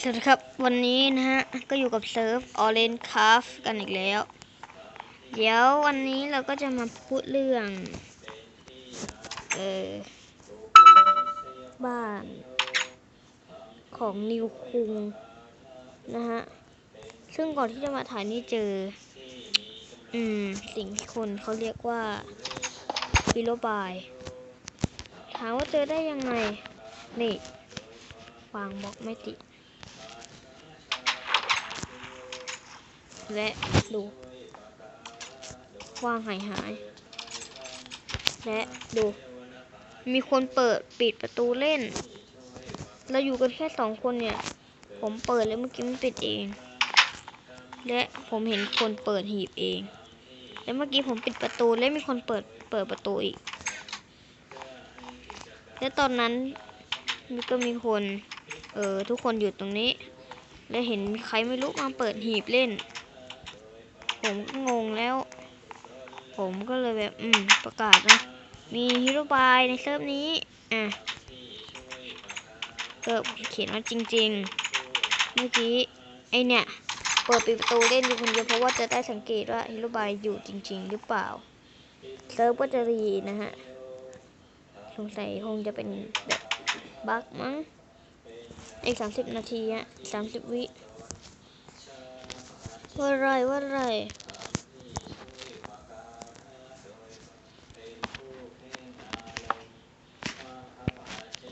สวัสดีครับวันนี้นะฮะ ก็อยู่กับเซิร์ฟออเรนคาฟกันอีกแล้ว เดี๋ยววันนี้เราก็จะมาพูดเรื่อง เออบ้านของนิวคุงนะฮะ ซึ่งก่อนที่จะมาถ่ายนี่เจอ อืม สิ่งที่คนเขาเรียกว่าวิโลบาย ถามว่าเจอได้ยังไง นี่างบล็อกไม่ติด และดูวางหายหาย และดู มีคนเปิดปิดประตูเล่น เราอยู่กันแค่สองคนเนี่ย ผมเปิดแล้วเมื่อกี้มันปิดเอง และผมเห็นคนเปิดหีบเอง แล้วเมื่อกี้ผมปิดประตูและมีคนเปิดเปิดประตูอีก และตอนนั้นมีก็มีคน ออ ทุกคนอยู่ตรงนี้ และเห็นใครไม่รู้มาเปิดหีบเล่น ผมก็งงแล้ว ผมก็เลยแบบ อืม ประกาศนะ มีฮีโร่บายในเซิร์ฟนี้ อะก็เขียนว่าจริง ๆ เมื่อกี้ ไอเนี่ย เปิดปิดประตูเล่นอยู่คนเดียวเพราะว่าจะได้สังเกตว่าฮีโร่บายอยู่จริง ๆ หรือเปล่า เซิร์ฟก็จะรีนะฮะ สงสัยคงจะเป็นแบบบั๊กมั้ง อีกสามสิบนาทีอะสามสิบวิว่าไรว่าไร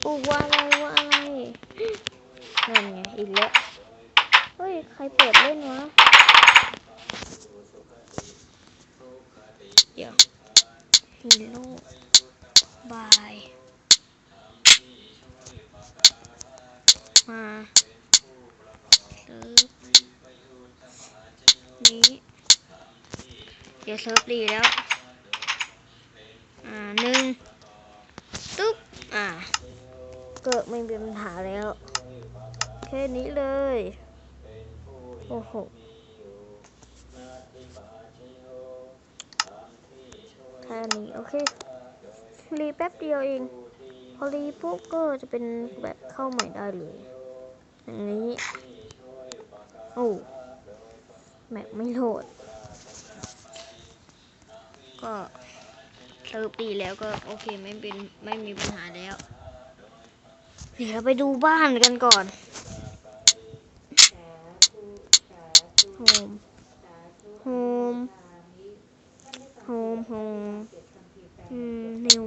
โอ้ว่าอะไรว่าอะไรนั่นไงอีกแล้วเฮ้ย ใครเปิดเล่นวะเดี๋ยวฮีโร่บาย มาเซิร์ฟนี้ เดี๋ยวเซิร์ฟดีแล้ว อ่าหนึ่งตุ๊บ อ่าเกิดไม่เป็นปัญหาแล้ว แค่นี้เลย โอ้โหแค่นี้ โอเค รีแป๊บเดียวเอง พอรีปุ๊บก็จะเป็นแบบเข้าใหม่ได้เลย นี้โอ้แมปไม่โหลด ก็สรุปดีแล้วก็โอเคไม่เป็นไม่มีปัญหาแล้ว เดี๋ยวไปดูบ้านกันก่อนโฮมโฮมโฮมโฮมอืม นิว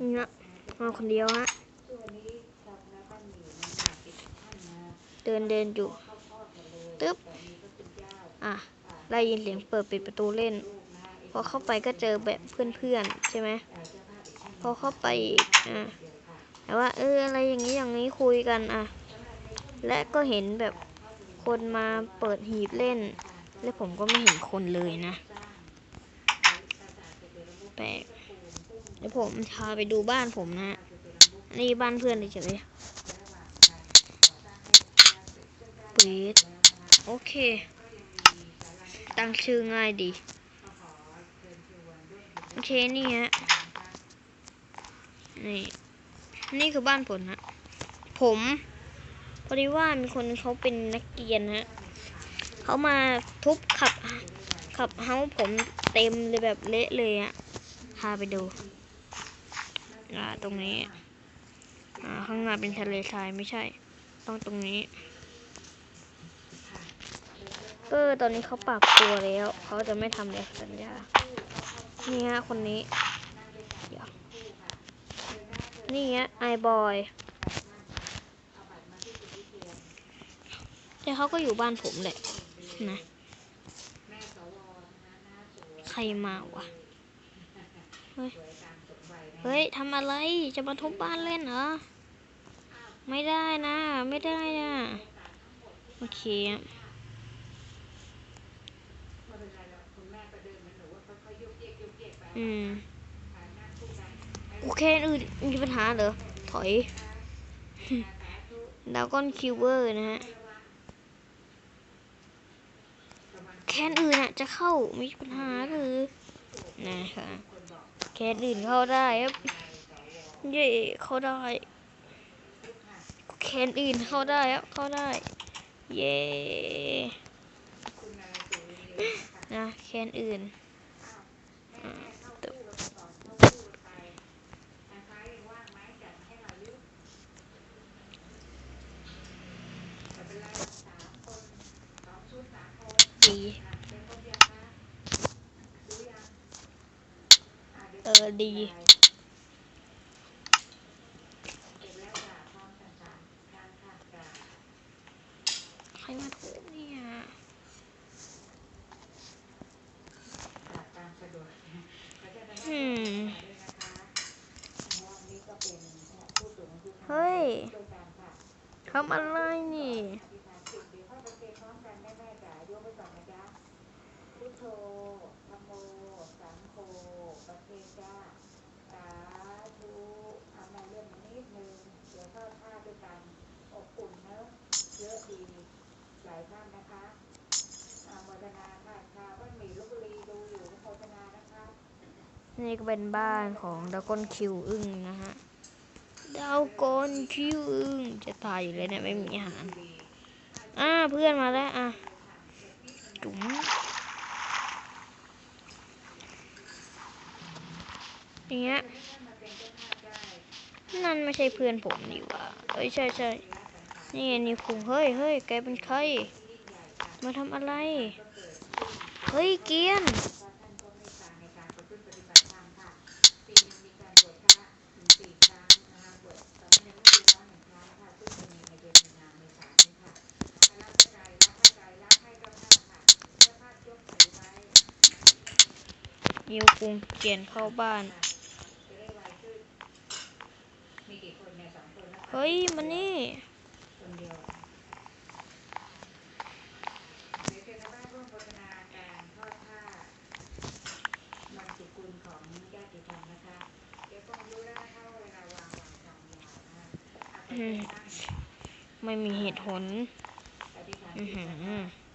นี่ฮะ มาคนเดียวฮะเดินเดินอยู่ตึ๊บอะได้ยินเสียงเปิดปิดประตูเล่น พอเข้าไปก็เจอแบบเพื่อนๆใช่ไหมพอเข้าไปอะแต่ว่าเอออะไรอย่างนี้อย่างนี้คุยกันอะ และก็เห็นแบบคนมาเปิดหีบเล่น และผมก็ไม่เห็นคนเลยนะแปลก เดี๋ยวผมพาไปดูบ้านผมนะนี่บ้านเพื่อนเฉยปิดโอเค ตั้งชื่อง่ายดี โอเค นี่ฮะ นี่ นี่คือบ้านผมฮะ ผมพอดีว่ามีคนเขาเป็นนักเรียนฮะเขามาทุบขับขับเฮาผมเต็มเลยแบบเละเลยอะพาไปดู อ่าตรงนี้อ่าข้างหน้าเป็นทะเลทรายไม่ใช่ ต้องตรงนี้เออตอนนี้เขาปรับตัวแล้ว เขาจะไม่ทำเลยสัญญานี่ฮะคนนี้เดี๋ยวนี่ฮะไอบอยแต่เขาก็อยู่บ้านผมแหละนะใครมาวะเฮ้ย เฮ้ยทำอะไรจะมาทุบบ้านเล่นเหรอ ไม่ได้นะ ไม่ได้นะโอเคอืมกูแค่อื่นมีปัญหาเหรอ ถอยดาวก้อนคิวเวอร์นะฮะ แคนอื่นอะจะเข้ามีปัญหาหรือนะคะ แคสอื่นเข้าได้ครับเย่เข้าได้แคสอื่นเข้าได้ครับเข้าได้ เย่นะแคนอื่นดี เอ นี้ก็เป็นบ้านของดาวกอนคิวอึ้งนะฮะดาวกอนคิวอึ้งจะตายอยู่เลยเนี่ยไม่มีอาหารอ่าเพื่อนมาแล้วอะจุ๋มอย่างเงี้ยนั่นไม่ใช่เพื่อนผมนี่ว่าเฮ้ยใช่ใช่นี่นี่คุงเฮ้ยเฮ้ยแกเป็นใคร มาทำอะไร เฮ้ยเกียน งเลี่ยนเข้าบ้าน เฮ้ย มันนี่ ไม่มีเหตุผล อือหือ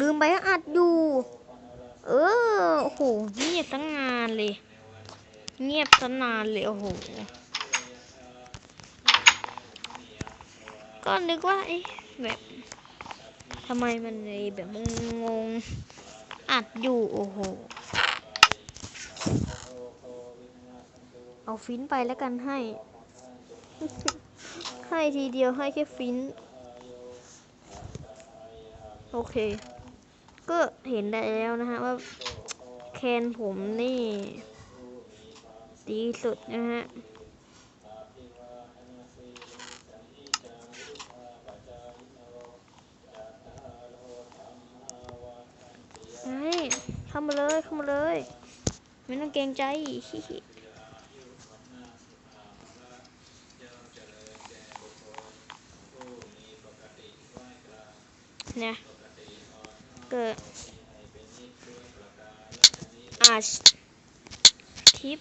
ลืมไปว่าอัดอยู่ เออโอ้โหเงียบตั้งนานเลย เงียบตั้งนานเลยโอ้โหก็นึกว่าไอ้แบบทำไมมันเลยแบบงงอัดอยู่โอ้โหเอาฟินไปแล้วกันให้ ให้ทีเดียวให้แค่ฟิน โอเค ก็เห็นได้แล้วนะฮะว่าแคนผมนี่ดีสุดนะฮะไงเข้ามาเลยเข้ามาเลย ไม่ต้องเกรงใจฮิเนี่ย เกิดอาทิป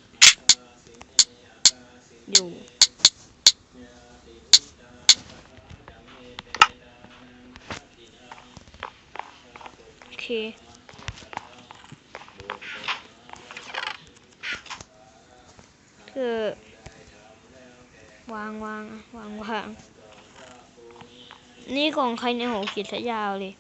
อยู่ โอเคคือวางวางวางวาง นี่ของใครเนี่ยโหขีดซะยาวเลย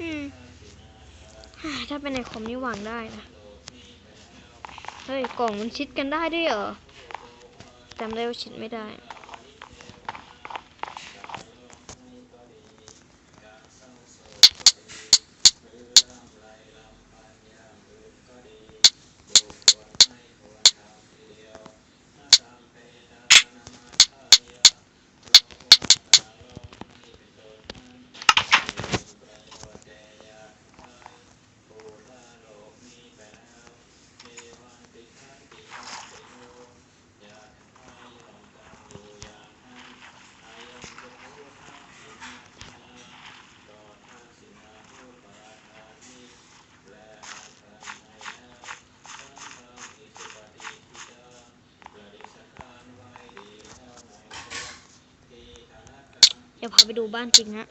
อืม ถ้าเป็น ในคอมนี่วางได้นะ เฮ้ย กล่องมันชิดกันได้ด้วยเหรอจำได้ว่าชิดไม่ได้ ดี๋ยวพาไปดูบ้านจริงฮะ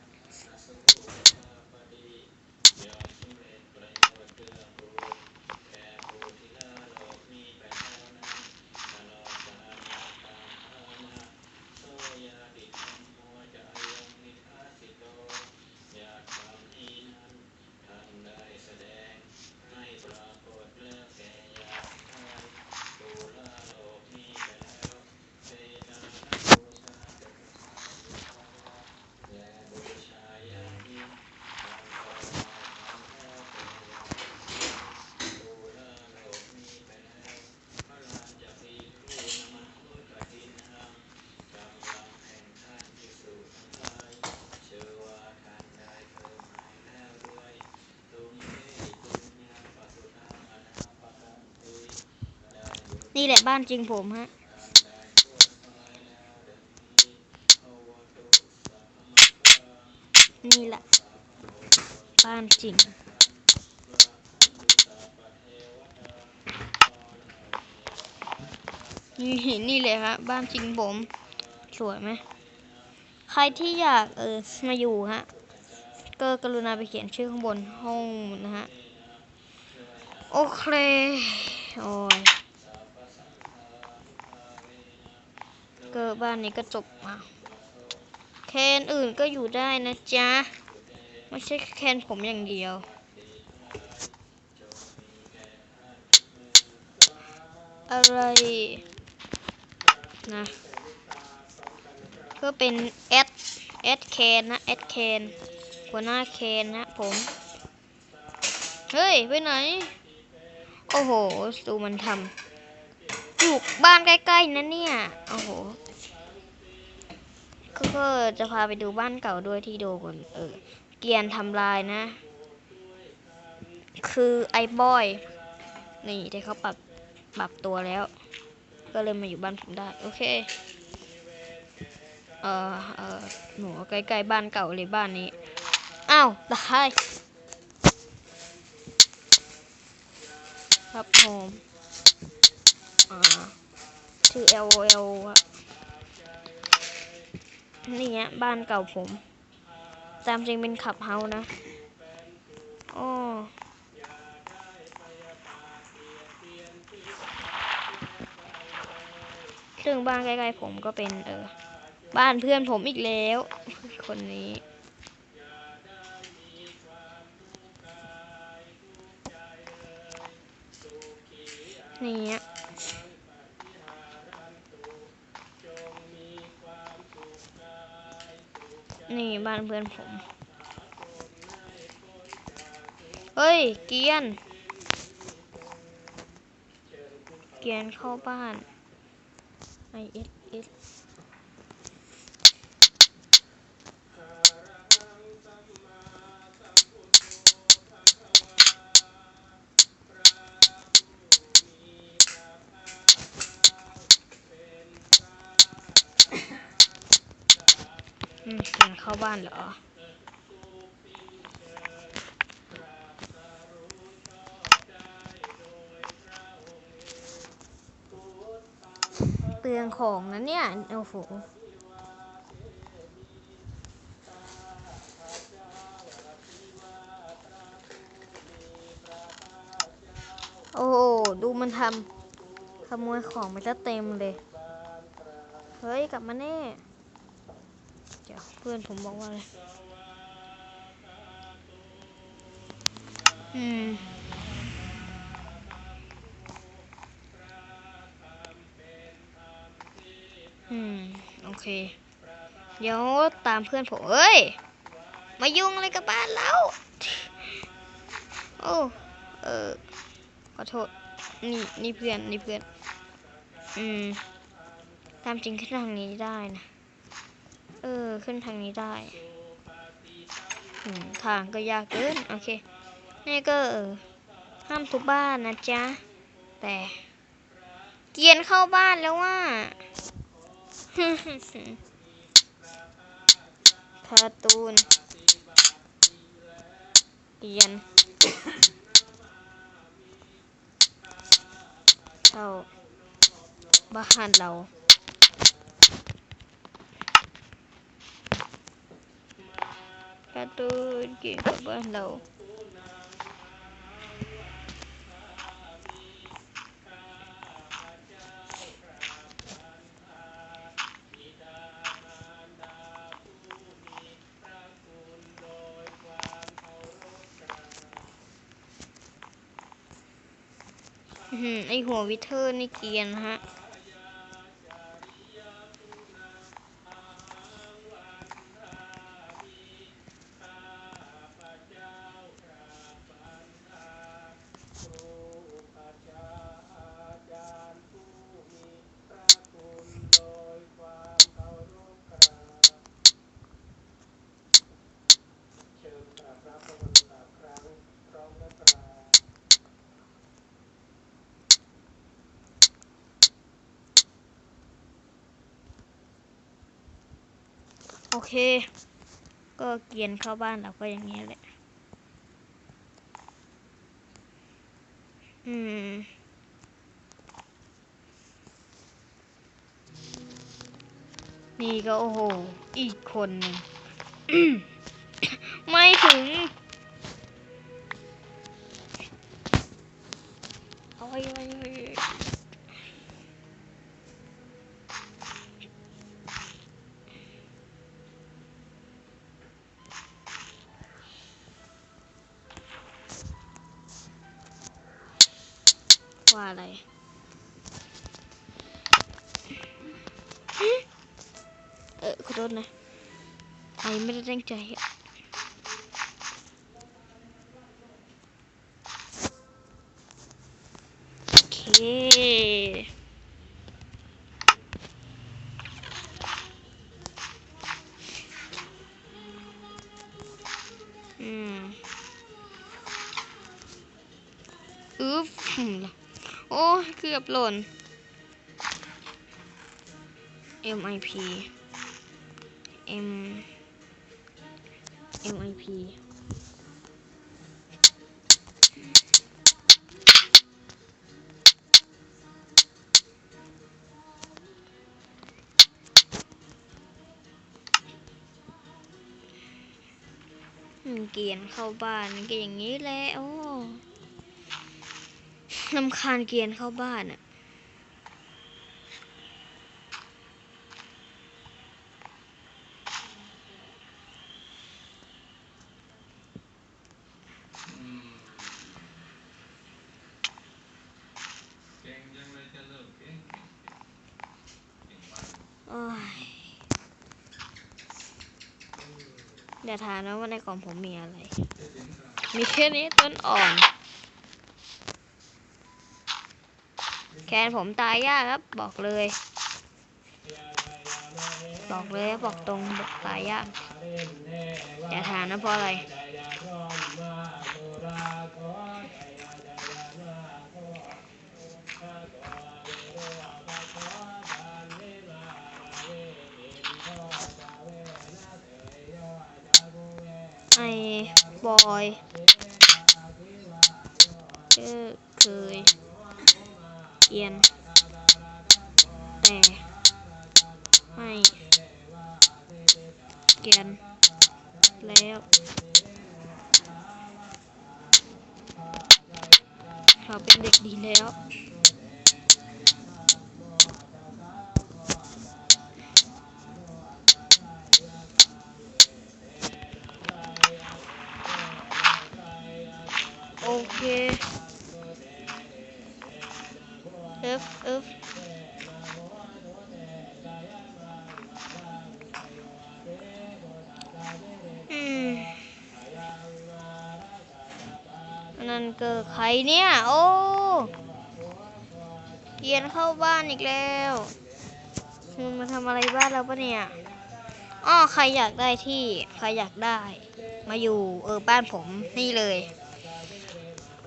นี่แหละบ้านจริงผมฮะ นี่แหละ บ้านจริง นี่นี่เลยฮะบ้านจริงผม สวยไหม ใครที่อยากเออมาอยู่ฮะ ก็กรุณาไปเขียนชื่อข้างบนห้องนะฮะ โอเค โอ้ย ก็บ้านนี้ก็จบมาแคนอื่นก็อยู่ได้นะจ๊ะ ไม่ใช่แคนผมอย่างเดียว อะไรนะ ก็เป็นแอดแอดแคนนะแอดแคนหัวหน้าแคนนะผม เฮ้ย ไปไหน โอ้โหดูมันทำ อยู่บ้านใกล้ๆนะเนี่ย โอ้โห ก็จะพาไปดูบ้านเก่าด้วยที่โดนเออ เกียนทำลายนะ คือไอ้บอย นี่ที่เขาปรับ ปรับตัวแล้ว ก็เลยมาอยู่บ้านผมได้ โอเค เออเออหนูใกล้ๆบ้านเก่าเลยบ้านนี้ อ้าวตายครับผม อ่าชื่อ LOL อะนี่เงี้ยบ้านเก่าผม ตามจริงเป็นขับเฮานะโอ้ซึ่งบ้านใกล้ๆผมก็เป็นเออ บ้านเพื่อนผมอีกแล้ว คนนี้ นี่เงี้ย นี่บ้านเพื่อนผม เฮ้ย เกียน เกียนเข้าบ้านไอเอืาบ้านเหรอเปลืองของนะเนี่ย โอ้โหโอ้โหดูมันทำขโมยของมันจะเต็มเลย เฮ้ย กลับมาแน่ ดี๋ยวเพื่อนผมบอกว่าอะไรอืมอืม โอเค เดี๋ยวตามเพื่อนผมเอ้ย มายุ่งอะไรกับบ้านเรา โอ้ เออ ขอโทษ นี่นี่เพื่อน นี่เพื่อน อืม ตามจริงขึ้นทางนี้ได้นะ เออ ขึ้นทางนี้ได้อืมทางก็ยากเกิน โอเค นี่ก็เออห้ามทุบบ้านนะจ๊ะ แต่ เกียนเข้าบ้านแล้วว่าการ์ตูน เกียน เข้าบ้านเรา การ์ตูนเกี่ยวกับบ้านเราอื้อหือไอหัววิเทอร์นี่เกียนฮะ เค ก็เกียนเข้าบ้านเราก็อย่างเงี้ยแหละ อืม นี่ก็โอ้โห อีกคนหนึ่งไม่ถึง ว่าอะไรเออขอโทษนะไอไม่ได้ตั้งใจอะโอเค กือบหล่น MIP M MIP เกียนเข้าบ้านก็อย่างนี้แหละโอ้ ลำคาญเกียนเข้าบ้านอะเดี๋ยวถามนะว่าในกล่องผมมีอะไร มีแค่นี้ต้นอ่อน แคนผมตายยากครับ บอกเลย บอกเลยบอกตรงบอกตายยากอย่าถามนะเพราะอะไรไอ้บอยชื่อเคย เอียน แต่ไม่เกียน แล้วเขาเป็นเด็กดีแล้ว นั่นเกิดใครเนี่ย โอ้เกียนเข้าบ้านอีกแล้วมันมาทำอะไรบ้านเราปะเนี่ยอ้อใครอยากได้ที่ใครอยากได้ มาอยู่เออบ้านผมนี่เลย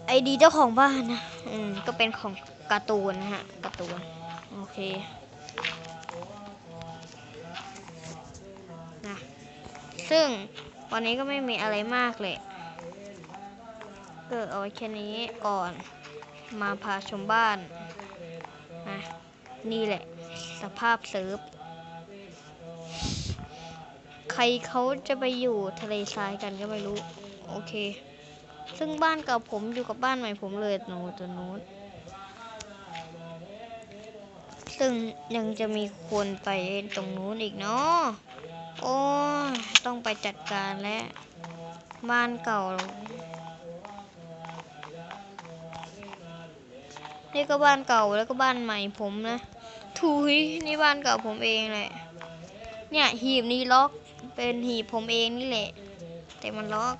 ไอดีเจ้าของบ้านนะอืมก็เป็นของการ์ตูนนะฮะการ์ตูนโอเคนะซึ่งวันนี้ก็ไม่มีอะไรมากเลย ก็เอาไว้แค่นี้ก่อน มาพาชมบ้านนะนี่แหละ สภาพเซิร์ฟ ใครเขาจะไปอยู่ทะเลทรายกันก็ไม่รู้ โอเค ซึ่งบ้านเก่าผมอยู่กับบ้านใหม่ผมเลยโนตัวโน้นซึ่งยังจะมีคนไปตรงนู้นอีกเนาะโอ้ต้องไปจัดการแล้วบ้านเก่า นี่ก็บ้านเก่าแล้วก็บ้านใหม่ผมนะถุยนี่บ้านเก่าผมเองแหละเนี่ยหีบนี้ล็อกเป็นหีบผมเองนี่แหละ แต่มันล็อก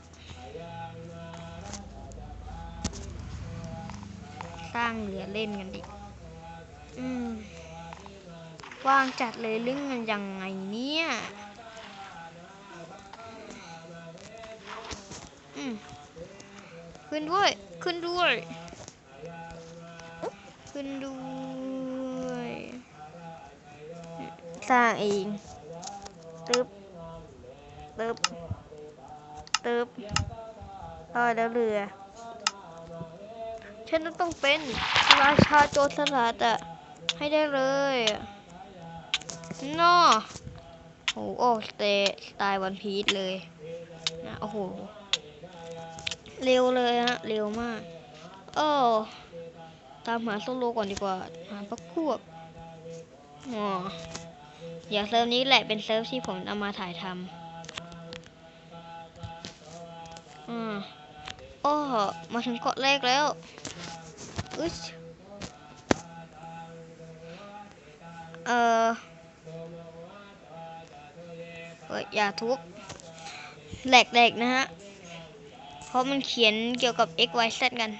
สร้างเหลือเล่นกันดิอืมว่างจัดเลยเรื่องเงินยังไงเนี่ยอืมขึ้นด้วย ขึ้นด้วย ขึ้นด้วย สร้างเองตึบตึบตึบเออแล้วเรือ ฉันต้องเป็นราชาโจรสลัดอะให้ได้เลยนอโอ้โหสเตสไตล์วันพีชเลยนะโอ้โห เร็วเลยฮะ เร็วมาก โอ้ ตามหาโซโลก่อนดีกว่า หาพักพวกอ๋ออย่าเซิร์ฟนี้แหละเป็นเซิร์ฟที่ผมเอามาถ่ายทำอ่าโอ้มาถึงเกาะแรกแล้วอึชเออเอ้ยอย่าทุบแหลกๆนะฮะ เพราะมันเขียนเกี่ยวกับ x y z กัน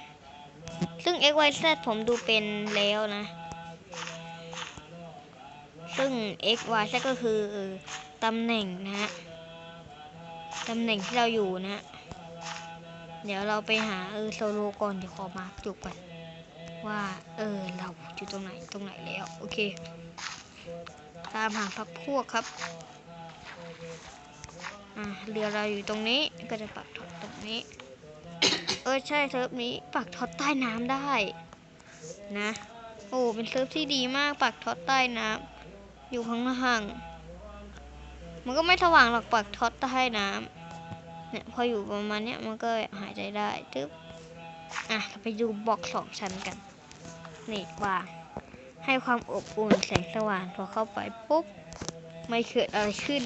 ซึ่ง x y z ผมดูเป็นแล้วนะ ซึ่ง x y z ก็คือตำแหน่งนะฮะตำแหน่งที่เราอยู่นะ เดี๋ยวเราไปหาเออโซโลก่อนเดี๋ยวขอมาร์กจุกก่อนว่า เออ เราอยู่ตรงไหนตรงไหนแล้ว โอเค ตามหาพักพวกครับอะเรือเราอยู่ตรงนี้ก็จะปักท็อตตรงนี้ เออใช่เซิร์ฟนี้ปักท็อตใต้น้ำได้ นะ โอ้เป็นเซิร์ฟที่ดีมากปักท็อตใต้น้ำอยู่ข้างล่างมันก็ไม่สว่างหรอกปักท็อตใต้น้ำเนี่ยพออยู่ประมาณเนี้ยมันก็หายใจได้ตึ๊บอะเราไปดูบล็อกสองชั้นกันนี่วางให้ความอบอุ่นแสงสว่างพอเข้าไปปุ๊บไม่เกิดอะไรขึ้น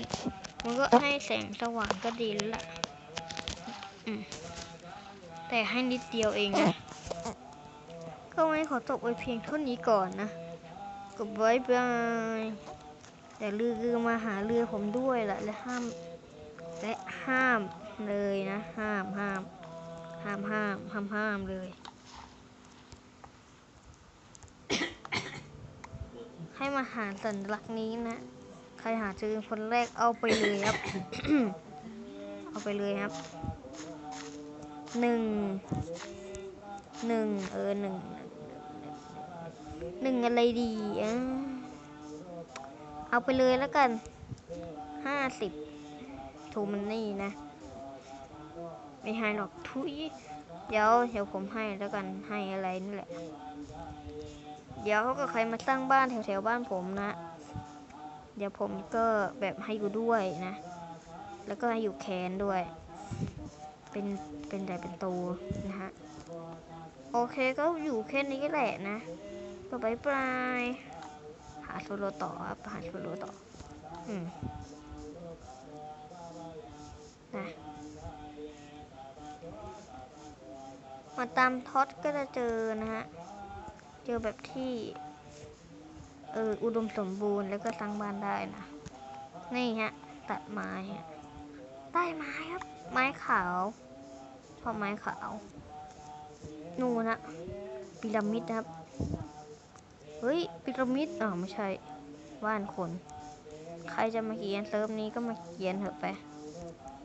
มันก็ให้แสงสว่างก็ดีแล้วล่ะอืม แต่ให้นิดเดียวเองนะ ก็ไม่ขอจบไว้เพียงเท่านี้ก่อนนะก็บายบายแต่ลือมาหาเรือผมด้วยแหละและห้ามและห้ามเลยนะ ห้ามห้ามห้ามห้ามห้ามห้ามเลยให้มาหาสัญลักษณ์นี้นะ ใครหาเจอคนแรกเอาไปเลยครับ เอาไปเลยครับ หนึ่งหนึ่งเออหนึ่งหนึ่งอะไรดีอะเอาไปเลยแล้วกันห้าสิบทูมันนี่นะ ไม่ให้หรอกทุยเดี๋ยวเดี๋ยวผมให้แล้วกันให้อะไรนี่แหละ เดี๋ยวเขาก็ใครมาสร้างบ้านแถวแถวๆบ้านผมนะ เดี๋ยวผมก็แบบให้อยู่ด้วยนะ แล้วก็ให้อยู่แคนด้วย เป็นเป็นใหญ่เป็นโตนะฮะ โอเคก็อยู่แค่นี้แหละนะก็บายบาย หาโซโลต่อครับหาโซโลต่อ อืมนะมาตามท็อตก็จะเจอนะฮะ เจอแบบที่เอออุดมสมบูรณ์แล้วก็สร้างบ้านได้นะ นี่ฮะ ตัดไม้ฮะ ได้ไม้ครับ ไม้ขาวชอบไม้ขาว นูนะพีระมิดนะครับ เฮ้ยพีระมิดอ๋อไม่ใช่ บ้านคน ใครจะมาเขียนเซิร์ฟนี้ก็มาเขียนเถอะไป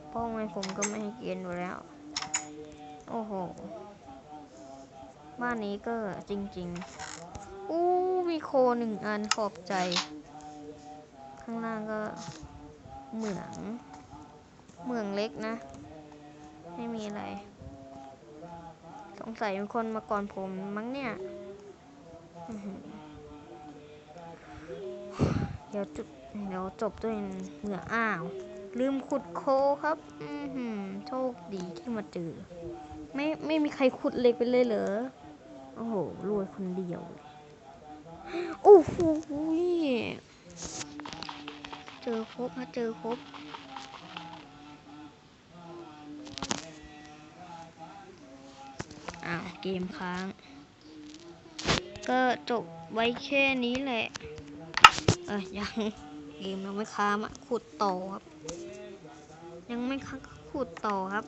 เพราะไงผมก็ไม่ให้เขียนอยู่แล้ว โอ้โห บ้านนี้ก็จริง ๆ อู้มีโคหนึ่งอันขอบใจ ข้างล่างก็เหมือง เมืองเล็กนะ ไม่มีอะไร สงสัยมีคนมาก่อนผมมั้งเนี่ย เดี๋ยวจบเดี๋ยวจบด้วยเหมืองอ้าว ลืมขุดโคครับอือหือโชคดีที่มาเจอ ไม่ไม่มีใครขุดเล็กไปเลยเหรอ โอ้โหรวยคนเดียว โอ้โหเจอครบฮะเจอครบ อ้าวเกมค้าง ก็จบไว้แค่นี้แหละ เออยังเกมยังไม่ค้างอะขุดต่อครับ ยังไม่ค้างก็ขุดต่อครับ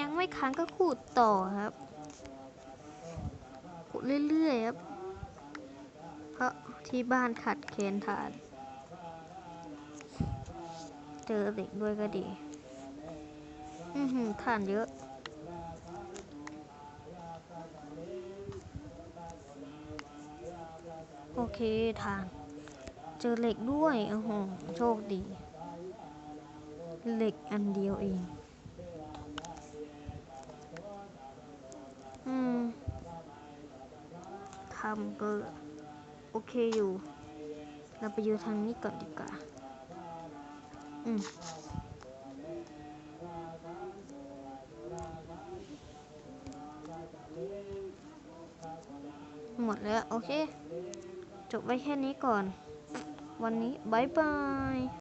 ยังไม่ค้างก็ขุดต่อครับขุดเรื่อยๆครับ เพราะที่บ้านขัดเคนฐาน เจอเด็กด้วยก็ดี อือหือฐานเยอะ โอเคฐานเจอเหล็กด้วยโอ้โหโชคดี เหล็กอันเดียวเอง อืมทำก็โอเคอยู่ เราไปอยู่ทางนี้ก่อนดีกว่า อืมหมดแล้ว โอเค จบไว้แค่นี้ก่อน วันนี้บายบาย